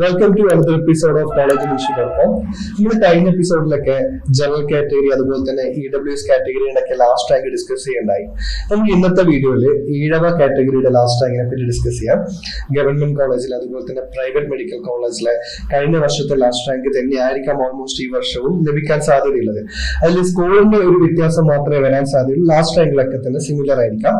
Welcome to അടുത്ത episode of college മിഷീനോടൊപ്പം നമ്മൾ കഴിഞ്ഞ എപ്പിസോഡിലൊക്കെ ജനറൽ കാറ്റഗറി അതുപോലെ തന്നെ ഇ ഡബ്ല്യു എസ് കാറ്റഗറിയുടെ ഒക്കെ ലാസ്റ്റ് റാങ്ക് ഡിസ്കസ് ചെയ്യണ്ടായി. നമുക്ക് ഇന്നത്തെ വീഡിയോയിൽ ഈഴവ കാറ്റഗറിയുടെ ലാസ്റ്റ് റാങ്കിനെ പറ്റി ഡിസ്കസ് ചെയ്യാം. ഗവൺമെന്റ് കോളേജിൽ അതുപോലെ തന്നെ പ്രൈവറ്റ് മെഡിക്കൽ കോളേജിലെ കഴിഞ്ഞ വർഷത്തെ ലാസ്റ്റ് റാങ്ക് തന്നെയായിരിക്കാം ഓൾമോസ്റ്റ് ഈ വർഷവും ലഭിക്കാൻ സാധ്യതയുള്ളത്. അതിൽ സ്കൂളിന്റെ ഒരു വ്യത്യാസം മാത്രമേ വരാൻ സാധ്യതയുള്ളൂ. ലാസ്റ്റ് റാങ്കിലൊക്കെ തന്നെ സിമിലർ ആയിരിക്കാം.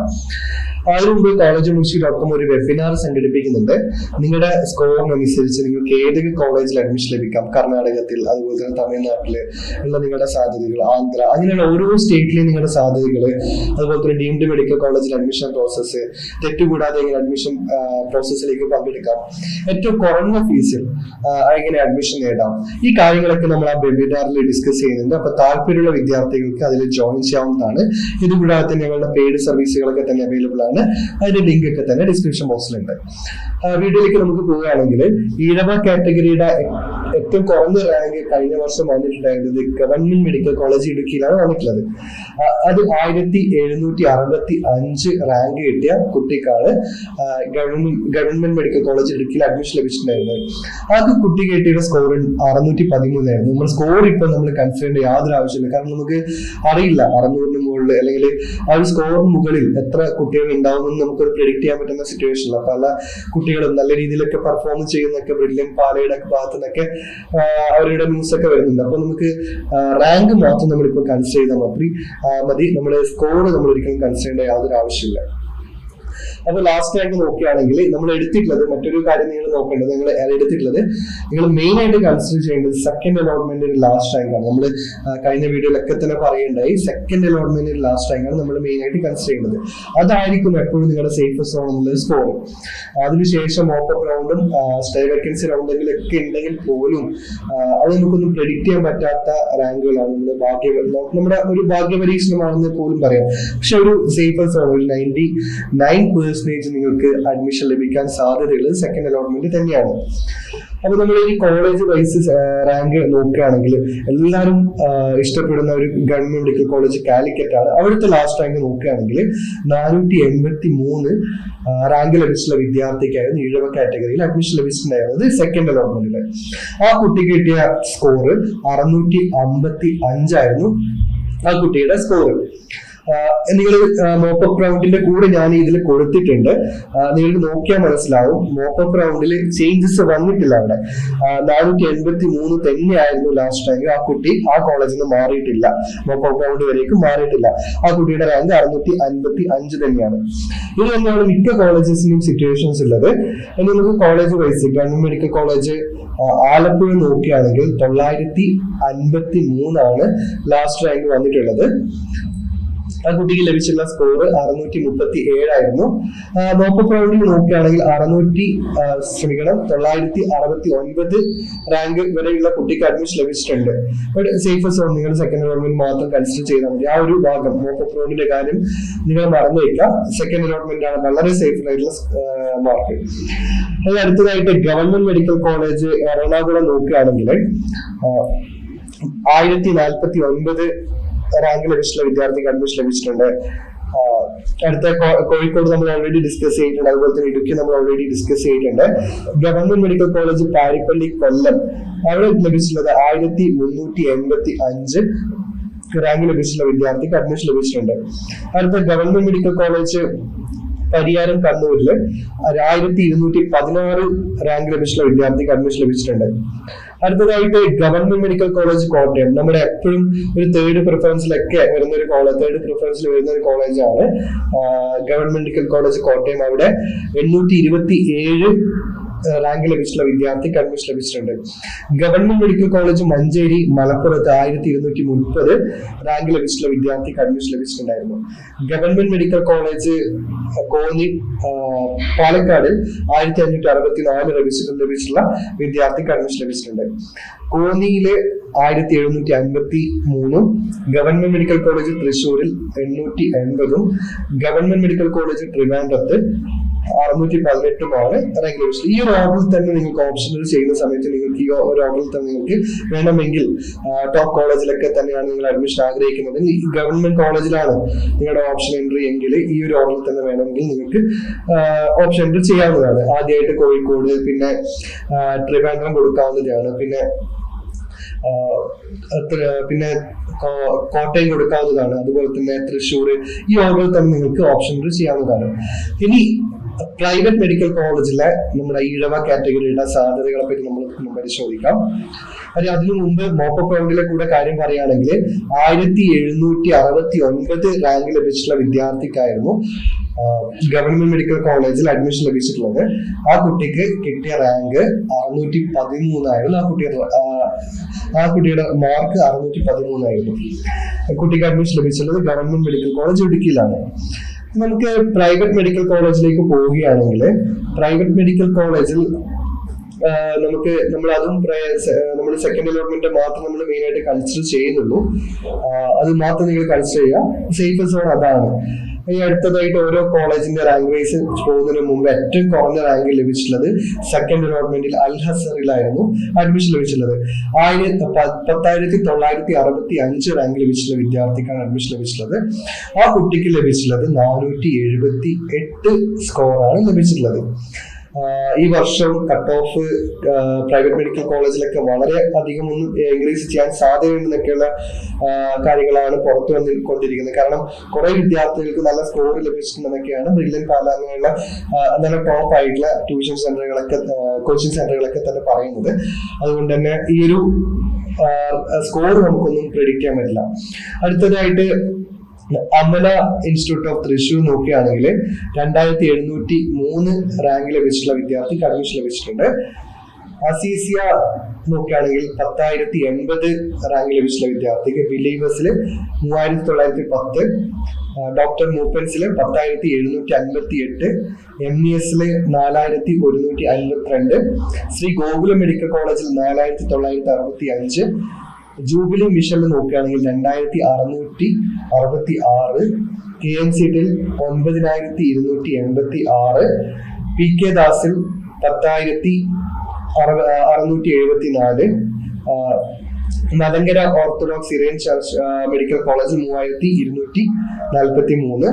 അതിനു കോളേജ് മുൻഷി ഡോട്ട് കോം ഒരു വെബിനാർ സംഘടിപ്പിക്കുന്നുണ്ട്. നിങ്ങളുടെ സ്കോറിനനുസരിച്ച് നിങ്ങൾക്ക് ഏതൊക്കെ കോളേജിൽ അഡ്മിഷൻ ലഭിക്കാം? കർണാടകത്തിൽ അതുപോലെ തന്നെ തമിഴ്നാട്ടിൽ ഉള്ള നിങ്ങളുടെ സാധ്യതകൾ ആന്ധ്ര അങ്ങനെയുള്ള ഓരോ സ്റ്റേറ്റിലെയും നിങ്ങളുടെ സാധ്യതകൾ അതുപോലെ തന്നെ ഡീംഡ് മെഡിക്കൽ കോളേജിൽ അഡ്മിഷൻ പ്രോസസ്സ് തെറ്റുകൂടാതെ എങ്ങനെ അഡ്മിഷൻ പ്രോസസ്സിലേക്ക് പങ്കെടുക്കാം? ഏറ്റവും കുറഞ്ഞ ഫീസിൽ എങ്ങനെ അഡ്മിഷൻ നേടാം? ഈ കാര്യങ്ങളൊക്കെ നമ്മൾ ആ വെബിനാറിൽ ഡിസ്കസ് ചെയ്യുന്നുണ്ട്. അപ്പൊ താല്പര്യമുള്ള വിദ്യാർത്ഥികൾക്ക് അതിൽ ജോയിൻ ചെയ്യാവുന്നതാണ്. ഇതുകൂടാതെ തന്നെ ഞങ്ങളുടെ പെയ്ഡ് സർവീസുകളൊക്കെ തന്നെ അവൈലബിൾ ആണ്. അതിന്റെ ലിങ്ക് ഒക്കെ തന്നെ ഡിസ്ക്രിപ്ഷൻ ബോക്സിലുണ്ട് വീഡിയോയിലേക്ക് നമുക്ക് പോവുകയാണെങ്കിൽ ഈഴവ കാറ്റഗറിയുടെ ഏറ്റവും കുറഞ്ഞ റാങ്ക് കഴിഞ്ഞ വർഷം വന്നിട്ടുണ്ടായിരുന്നത് ഗവൺമെന്റ് മെഡിക്കൽ കോളേജ് ഇടുക്കിയിലാണ് വന്നിട്ടുള്ളത്. അത് ആയിരത്തി എഴുന്നൂറ്റി അറുപത്തി അഞ്ച് റാങ്ക് കിട്ടിയ കുട്ടിക്കാണ് ഗവൺമെന്റ് ഗവൺമെന്റ് മെഡിക്കൽ കോളേജ് ഇടുക്കിയിൽ അഡ്മിഷൻ ലഭിച്ചിട്ടുണ്ടായിരുന്നത്. ആ കുട്ടി കിട്ടിയുടെ സ്കോർ അറുന്നൂറ്റി പതിമൂന്നായിരുന്നു നമ്മൾ സ്കോർ ഇപ്പൊ നമ്മൾ കൺസിഡർ ചെയ്യേണ്ട യാതൊരു ആവശ്യമില്ല. കാരണം നമുക്ക് അറിയില്ല അറുന്നൂറിന് മുകളിൽ അല്ലെങ്കിൽ ആ ഒരു സ്കോറിന് മുകളിൽ എത്ര കുട്ടികൾ ഉണ്ടാവുമെന്ന് നമുക്ക് പ്രിഡിക്ട് ചെയ്യാൻ പറ്റുന്ന സിറ്റുവേഷനില്ല പല കുട്ടികളും നല്ല രീതിയിലൊക്കെ പെർഫോം ചെയ്യുന്നൊക്കെ ബ്രില്യൻ പാലയുടെ ഭാഗത്തു നിന്നൊക്കെ അവരുടെ ന്യൂസ് ഒക്കെ വരുന്നുണ്ട്. അപ്പൊ നമുക്ക് റാങ്ക് മാത്രം നമ്മളിപ്പോൾ കൺസിഡർ ചെയ്താൽ മാത്രം മതി. നമ്മുടെ സ്കോർ നമ്മൾ ഒരിക്കലും കൺസിഡർ ചെയ്യേണ്ട യാതൊരു ആവശ്യമില്ല അപ്പൊ ലാസ്റ്റ് ആയിട്ട് നോക്കുകയാണെങ്കിൽ നമ്മൾ എടുത്തിട്ടുള്ളത് മറ്റൊരു കാര്യം നിങ്ങൾ നോക്കേണ്ടത് നിങ്ങൾ എടുത്തിട്ടുള്ളത് നിങ്ങൾ മെയിൻ ആയിട്ട് കൺസിഡർ ചെയ്യേണ്ടത് സെക്കൻഡ് അലോട്ട്മെന്റ് ലാസ്റ്റ് റാങ്ക് ആണ്. നമ്മൾ കഴിഞ്ഞ വീഡിയോയിലൊക്കെ തന്നെ പറയുണ്ടായി സെക്കൻഡ് അലോട്ട്മെന്റ് ലാസ്റ്റ് റാങ്ക് ആണ് നമ്മൾ മെയിൻ ആയിട്ട് കൺസിഡർ ചെയ്യേണ്ടത്. അതായിരിക്കും എപ്പോഴും നിങ്ങളുടെ സേഫസ്റ്റ് സോൺ എന്നുള്ളത് സ്കോർ അതിനുശേഷം ഓപ്പർ റൗണ്ടും സ്റ്റേ വേക്കൻസി റൗണ്ടെങ്കിലും ഒക്കെ ഉണ്ടെങ്കിൽ പോലും അത് നമുക്കൊന്നും പ്രെഡിക്റ്റ് ചെയ്യാൻ പറ്റാത്ത റാങ്കുകളാണ് നമ്മുടെ ഭാഗ്യ നമ്മുടെ ഒരു ഭാഗ്യ പരീക്ഷണമാണെന്ന് പോലും പറയാം. പക്ഷെ ഒരു സേഫർ സോൺ ഒരു നയന്റി നയൻ പെർസെന്റേജ് നിങ്ങൾക്ക് അഡ്മിഷൻ ലഭിക്കാൻ സാധ്യതയുള്ളത് സെക്കൻഡ് അലോട്ട്മെന്റ് തന്നെയാണ്. അപ്പൊ നമ്മൾ ഈ കോളേജ് വൈസ് റാങ്ക് നോക്കുകയാണെങ്കിൽ എല്ലാവരും ഇഷ്ടപ്പെടുന്ന ഒരു ഗവൺമെന്റ് മെഡിക്കൽ കോളേജ് കാലിക്കറ്റ് ആണ്. അവിടുത്തെ ലാസ്റ്റ് റാങ്ക് നോക്കുകയാണെങ്കിൽ നാനൂറ്റി എൺപത്തി മൂന്ന് റാങ്ക് ലഭിച്ചിട്ടുള്ള വിദ്യാർത്ഥിക്കായിരുന്നു ഈഴവ കാറ്റഗറിയിൽ അഡ്മിഷൻ ലഭിച്ചിട്ടുണ്ടായിരുന്നത് സെക്കൻഡ് അലോട്ട്മെന്റിൽ ആ കുട്ടിക്ക് കിട്ടിയ സ്കോർ അറുന്നൂറ്റി അമ്പത്തി അഞ്ചായിരുന്നു ആ കുട്ടിയുടെ സ്കോർ നിങ്ങൾ മോപ്പപ്പ് റൗണ്ടിന്റെ കൂടെ ഞാൻ ഇതിൽ കൊടുത്തിട്ടുണ്ട് നിങ്ങൾക്ക് നോക്കിയാൽ മനസ്സിലാവും. മോപ്പപ്പ് റൗണ്ടിൽ ചേഞ്ചസ് വന്നിട്ടില്ല അവിടെ. നാനൂറ്റി എൺപത്തി മൂന്ന് തന്നെയായിരുന്നു ലാസ്റ്റ് റാങ്ക് ആ കുട്ടി ആ കോളേജിൽ നിന്ന് മാറിയിട്ടില്ല. മോപ്പപ്പ് റൗണ്ട് വരേക്കും മാറിയിട്ടില്ല. ആ കുട്ടിയുടെ റാങ്ക് അറുന്നൂറ്റി അൻപത്തി അഞ്ച് തന്നെയാണ്. ഇത് തന്നെയാണ് മിക്ക കോളേജസിനും സിറ്റുവേഷൻസ് ഉള്ളത്? ഇനി നമുക്ക് college wise government medical college Alappuzha നോക്കുകയാണെങ്കിൽ തൊള്ളായിരത്തി അൻപത്തി മൂന്നാണ് ലാസ്റ്റ് റാങ്ക് വന്നിട്ടുള്ളത്. ആ കുട്ടിക്ക് ലഭിച്ചിട്ടുള്ള സ്കോർ അറുന്നൂറ്റി മുപ്പത്തി ഏഴായിരുന്നു നോപ്പ് റൗണ്ടിൽ നോക്കുകയാണെങ്കിൽ അറുന്നൂറ്റി ശ്രമിക്കണം തൊള്ളായിരത്തി അറുപത്തി ഒൻപത് റാങ്ക് വരെയുള്ള കുട്ടിക്ക് അഡ്മിഷൻ ലഭിച്ചിട്ടുണ്ട്. ബട്ട് സേഫ് സോൺ നിങ്ങൾ സെക്കൻഡ് അലോട്ട്മെന്റ് മാത്രം കൺസിഡർ ചെയ്താൽ മതി. ആ ഒരു ഭാഗം നോപ്പ് റൗണ്ടിന്റെ കാര്യം നിങ്ങൾ മറന്നു വയ്ക്കുക. സെക്കൻഡ് അലോട്ട്മെന്റ് ആണ് വളരെ സേഫ് ആയിട്ടുള്ള മാർക്ക് അത് അടുത്തതായിട്ട് ഗവൺമെന്റ് മെഡിക്കൽ കോളേജ് എറണാകുളം നോക്കുകയാണെങ്കിൽ ആയിരത്തി നാൽപ്പത്തി ഒൻപത് റാങ്ക് ലഭിച്ചിട്ടുള്ള വിദ്യാർത്ഥിക്ക് അഡ്മിഷൻ ലഭിച്ചിട്ടുണ്ട്. അടുത്ത കോഴിക്കോട് നമ്മൾ ഓൾറെഡി ഡിസ്കസ് ചെയ്തിട്ടുണ്ട്. അതുപോലെ തന്നെ ഇടുക്കി നമ്മൾ ഓൾറെഡി ഡിസ്കസ് ചെയ്തിട്ടുണ്ട്. Government medical college Parippally Kollam. അവിടെ ലഭിച്ചിട്ടുള്ളത് ആയിരത്തി മുന്നൂറ്റി എൺപത്തി അഞ്ച് റാങ്ക് ലഭിച്ചിട്ടുള്ള വിദ്യാർത്ഥിക്ക് അഡ്മിഷൻ ലഭിച്ചിട്ടുണ്ട്. അടുത്ത ഗവൺമെന്റ് മെഡിക്കൽ കോളേജ് പരിയാരം കണ്ണൂരിൽ ആയിരത്തി ഇരുന്നൂറ്റി പതിനാറ് റാങ്ക് ലഭിച്ചിട്ടുള്ള വിദ്യാർത്ഥിക്ക് അഡ്മിഷൻ ലഭിച്ചിട്ടുണ്ട്. അടുത്തതായിട്ട് ഗവൺമെന്റ് മെഡിക്കൽ കോളേജ് കോട്ടയം. നമ്മുടെ എപ്പോഴും ഒരു തേർഡ് പ്രിഫറൻസിലൊക്കെ വരുന്ന ഒരു കോളേജ് തേർഡ് പ്രിഫറൻസിൽ വരുന്ന ഒരു കോളേജാണ് ഗവൺമെന്റ് മെഡിക്കൽ കോളേജ് കോട്ടയം. അവിടെ എണ്ണൂറ്റി ഇരുപത്തി ഏഴ് റാങ്ക് ലഭിച്ചിട്ടുള്ള വിദ്യാർത്ഥിക്ക് അഡ്മിഷൻ ലഭിച്ചിട്ടുണ്ട്. ഗവൺമെന്റ് മെഡിക്കൽ കോളേജ് മഞ്ചേരി മലപ്പുറത്ത് ആയിരത്തി ഇരുന്നൂറ്റി മുപ്പത് റാങ്ക് ലഭിച്ചിട്ടുള്ള വിദ്യാർത്ഥിക്ക് admission ലഭിച്ചിട്ടുണ്ടായിരുന്നു. Government medical college Konni Palakkad ആയിരത്തി അഞ്ഞൂറ്റി അറുപത്തി നാല് ലഭിച്ചിട്ട് ലഭിച്ചിട്ടുള്ള വിദ്യാർത്ഥിക്ക് അഡ്മിഷൻ ലഭിച്ചിട്ടുണ്ട്. കോന്നിയിലെ ആയിരത്തി എഴുന്നൂറ്റി അൻപത്തി മൂന്നും ഗവൺമെന്റ് മെഡിക്കൽ കോളേജ് തൃശ്ശൂരിൽ എണ്ണൂറ്റി എൺപതും ഗവൺമെന്റ് മെഡിക്കൽ കോളേജ് ട്രിവാൻഡ്രത്ത് അറുന്നൂറ്റി പതിനെട്ടുമാണ് റെഗുലേഷൻ ഈ ഒരു ഓർഡറിൽ തന്നെ നിങ്ങൾക്ക് ഓപ്ഷനിൽ ചെയ്യുന്ന സമയത്ത് നിങ്ങൾക്ക് ഈ ഒരു ഓർഡറിൽ തന്നെ നിങ്ങൾക്ക് വേണമെങ്കിൽ ടോപ്പ് കോളേജിലൊക്കെ തന്നെയാണ് നിങ്ങൾ അഡ്മിഷൻ ആഗ്രഹിക്കുന്നത്. ഗവൺമെന്റ് കോളേജിലാണ് നിങ്ങളുടെ ഓപ്ഷൻ എൻട്രി എങ്കിൽ ഈ ഒരു ഓർഡറിൽ തന്നെ വേണമെങ്കിൽ നിങ്ങൾക്ക് ഓപ്ഷൻ എൻട്രി ചെയ്യാവുന്നതാണ്. ആദ്യമായിട്ട് കോഴിക്കോട് പിന്നെ ട്രിവാൻഡ്രം കൊടുക്കാവുന്നതാണ്. പിന്നെ പിന്നെ കോട്ടയം കൊടുക്കാവുന്നതാണ്. അതുപോലെ തന്നെ തൃശ്ശൂർ ഈ ഓർഡറിൽ തന്നെ നിങ്ങൾക്ക് ഓപ്ഷൻ ചെയ്യാവുന്നതാണ്. ഇനി പ്രൈവറ്റ് മെഡിക്കൽ കോളേജിലെ നമ്മുടെ ഈഴവ കാറ്റഗറിയുടെ സാധ്യതകളെ പറ്റി നമ്മൾ പരിശോധിക്കാം. അല്ലെ അതിനു മുമ്പ് മോപ്പപ്പ് റൗണ്ടിലെ കൂടെ കാര്യം പറയുകയാണെങ്കിൽ ആയിരത്തി എഴുന്നൂറ്റി അറുപത്തി ഒൻപത് റാങ്ക് ലഭിച്ചിട്ടുള്ള വിദ്യാർത്ഥിക്കായിരുന്നു ഗവൺമെന്റ് മെഡിക്കൽ കോളേജിൽ അഡ്മിഷൻ ലഭിച്ചിട്ടുള്ളത്. ആ കുട്ടിക്ക് കിട്ടിയ റാങ്ക് അറുന്നൂറ്റി പതിമൂന്നായിരുന്നു ആ കുട്ടിയുടെ ആ കുട്ടിയുടെ മാർക്ക് അറുന്നൂറ്റി പതിമൂന്നായിരുന്നു കുട്ടിക്ക് അഡ്മിഷൻ ലഭിച്ചിട്ടുള്ളത് ഗവൺമെന്റ് മെഡിക്കൽ കോളേജ് ഇടുക്കിയിലാണ്. നമുക്ക് പ്രൈവറ്റ് മെഡിക്കൽ കോളേജിലേക്ക് പോവുകയാണെങ്കിൽ പ്രൈവറ്റ് മെഡിക്കൽ കോളേജിൽ നമുക്ക് നമ്മൾ അതും നമ്മൾ സെക്കൻഡ് അലോട്ട്മെന്റ് മാത്രം നമ്മൾ മെയിൻ ആയിട്ട് കൺസിഡർ ചെയ്യുന്നുള്ളൂ. അത് മാത്രം നിങ്ങൾ കൺസിഡർ ചെയ്യുക. സേഫ് സോൺ അതാണ്. ഈ അടുത്തതായിട്ട് ഓരോ കോളേജിന്റെ റാങ്ക് വൈസ് പോകുന്നതിന് മുമ്പ് ഏറ്റവും കുറഞ്ഞ റാങ്ക് ലഭിച്ചിട്ടുള്ളത് സെക്കൻഡ് അലോട്ട്മെന്റിൽ അൽ ഹസറിലായിരുന്നു അഡ്മിഷൻ ലഭിച്ചിട്ടുള്ളത്. ആയിരത്തി പത്തായിരത്തി തൊള്ളായിരത്തി അറുപത്തി അഞ്ച് റാങ്ക് ലഭിച്ചിട്ടുള്ള വിദ്യാർത്ഥിക്കാണ് അഡ്മിഷൻ ലഭിച്ചിട്ടുള്ളത്. ആ കുട്ടിക്ക് ലഭിച്ചിട്ടുള്ളത് നാനൂറ്റി എഴുപത്തി എട്ട് സ്കോറാണ് ലഭിച്ചിട്ടുള്ളത്. ഈ വർഷം കട്ട് ഓഫ് പ്രൈവറ്റ് മെഡിക്കൽ കോളേജിലൊക്കെ വളരെ അധികം ഒന്ന് ഇൻക്രീസ് ചെയ്യാൻ സാധ്യതയുണ്ടെന്നൊക്കെയുള്ള കാര്യങ്ങളാണ് പുറത്തു വന്നുകൊണ്ടിരിക്കുന്നത് കാരണം കുറെ വിദ്യാർത്ഥികൾക്ക് നല്ല സ്കോർ ലഭിച്ചിട്ടുണ്ടെന്നൊക്കെയാണ് ബ്രില്യൻ പാല അങ്ങനെയുള്ള നല്ല ടോപ്പ് ആയിട്ടുള്ള ട്യൂഷൻ സെന്ററുകളൊക്കെ കോച്ചിങ് സെന്ററുകളൊക്കെ തന്നെ പറയുന്നത്. അതുകൊണ്ട് തന്നെ ഈ ഒരു സ്കോർ നമുക്കൊന്നും പ്രെഡിക്റ്റ് ചെയ്യാൻ പറ്റില്ല. അടുത്തതായിട്ട് അമല ഇൻസ്റ്റിറ്റ്യൂട്ട് ഓഫ് തൃശൂർ നോക്കുകയാണെങ്കിൽ രണ്ടായിരത്തി എഴുന്നൂറ്റി മൂന്ന് റാങ്ക് ലഭിച്ചിട്ടുള്ള വിദ്യാർത്ഥിക്ക് അഡ്മിഷൻ ലഭിച്ചിട്ടുണ്ട്. അസീസിയ നോക്കുകയാണെങ്കിൽ പത്തായിരത്തി എൺപത് റാങ്ക് ലഭിച്ചിട്ടുള്ള വിദ്യാർത്ഥിക്ക് ബിലീവേഴ്സിൽ മൂവായിരത്തി തൊള്ളായിരത്തി പത്ത് ഡോക്ടർ മൂപ്പൻസിൽ പത്തായിരത്തി എഴുന്നൂറ്റി അൻപത്തി എട്ട് എം ഇ എസിൽ നാലായിരത്തി ഒരുന്നൂറ്റി അൻപത്തിരണ്ട് ശ്രീ ഗോകുലം മെഡിക്കൽ കോളേജിൽ നാലായിരത്തി തൊള്ളായിരത്തി അറുപത്തി അഞ്ച് ജൂബിലി മിഷനിൽ നോക്കുകയാണെങ്കിൽ രണ്ടായിരത്തി അറുന്നൂറ്റി അറുപത്തി ആറ് കെ എൻ സീറ്റിൽ ഒൻപതിനായിരത്തി ഇരുന്നൂറ്റി എൺപത്തി ആറ് പി കെ ദാസിൽ പത്തായിരത്തി അറുന്നൂറ്റി എഴുപത്തി നാല് Malankara orthodox Syrian church medical college മൂവായിരത്തി ഇരുന്നൂറ്റി നാൽപ്പത്തി മൂന്ന്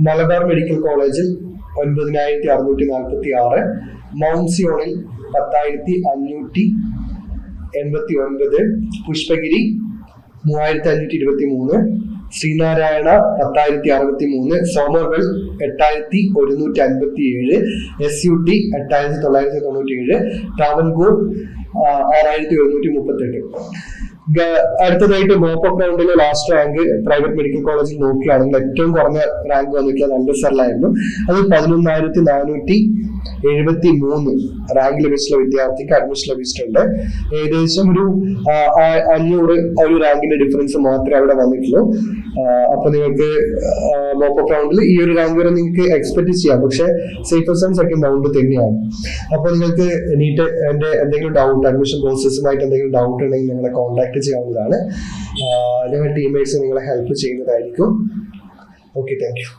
മലബാർ മെഡിക്കൽ കോളേജിൽ ഒൻപതിനായിരത്തി അറുന്നൂറ്റി നാൽപ്പത്തി ആറ് മൗണ്ട് സിയോണിൽ പത്തായിരത്തി അഞ്ഞൂറ്റി എൺപത്തി ഒൻപത് പുഷ്പഗിരി മൂവായിരത്തി അഞ്ഞൂറ്റി ഇരുപത്തി മൂന്ന് ശ്രീനാരായണ പത്തായിരത്തി അറുപത്തി മൂന്ന് സോമർവെൽ എട്ടായിരത്തി ഒരുന്നൂറ്റി അൻപത്തി ഏഴ് എസ് യു ടി എട്ടായിരത്തി തൊള്ളായിരത്തി തൊണ്ണൂറ്റി ഏഴ് ട്രാവൻകൂർ ആറായിരത്തി ഒരുന്നൂറ്റി മുപ്പത്തി എട്ട് അടുത്തതായിട്ട് മോപ്പപ്പ് റൗണ്ടിലെ ലാസ്റ്റ് റാങ്ക് പ്രൈവറ്റ് മെഡിക്കൽ കോളേജിൽ നോക്കുകയാണെങ്കിൽ ഏറ്റവും കുറഞ്ഞ റാങ്ക് വന്നിട്ടുള്ള നല്ല സെല്ലായിരുന്നു അത് പതിനൊന്നായിരത്തി നാനൂറ്റി എഴുപത്തി മൂന്ന് റാങ്ക് ലഭിച്ചിട്ടുള്ള വിദ്യാർത്ഥിക്ക് അഡ്മിഷൻ ലഭിച്ചിട്ടുണ്ട്. ഏകദേശം ഒരു അഞ്ഞൂറ് ഒരു റാങ്കിന്റെ ഡിഫറൻസ് മാത്രമേ അവിടെ വന്നിട്ടുള്ളൂ. അപ്പൊ നിങ്ങൾക്ക് മോപ്പപ്പ് റൗണ്ടിൽ ഈ ഒരു റാങ്ക് വരെ നിങ്ങൾക്ക് എക്സ്പെക്ട് ചെയ്യാം. പക്ഷെ സേഫസ്റ്റ് ആൻഡ് സെക്കൻഡ് റൗണ്ട് തന്നെയാണ്. അപ്പൊ നിങ്ങൾക്ക് നീറ്റ് എന്റെ എന്തെങ്കിലും ഡൗട്ട് അഡ്മിഷൻ പ്രോസസ്സുമായിട്ട് എന്തെങ്കിലും ഡൗട്ട് ഉണ്ടെങ്കിൽ നിങ്ങളെ കോൺടാക്ട് ചെയ്യാവുന്നതാണ്. ഞങ്ങളുടെ ടീംമേറ്റ്സ് നിങ്ങളെ ഹെൽപ്പ് ചെയ്യുന്നതായിരിക്കും. Okay thank you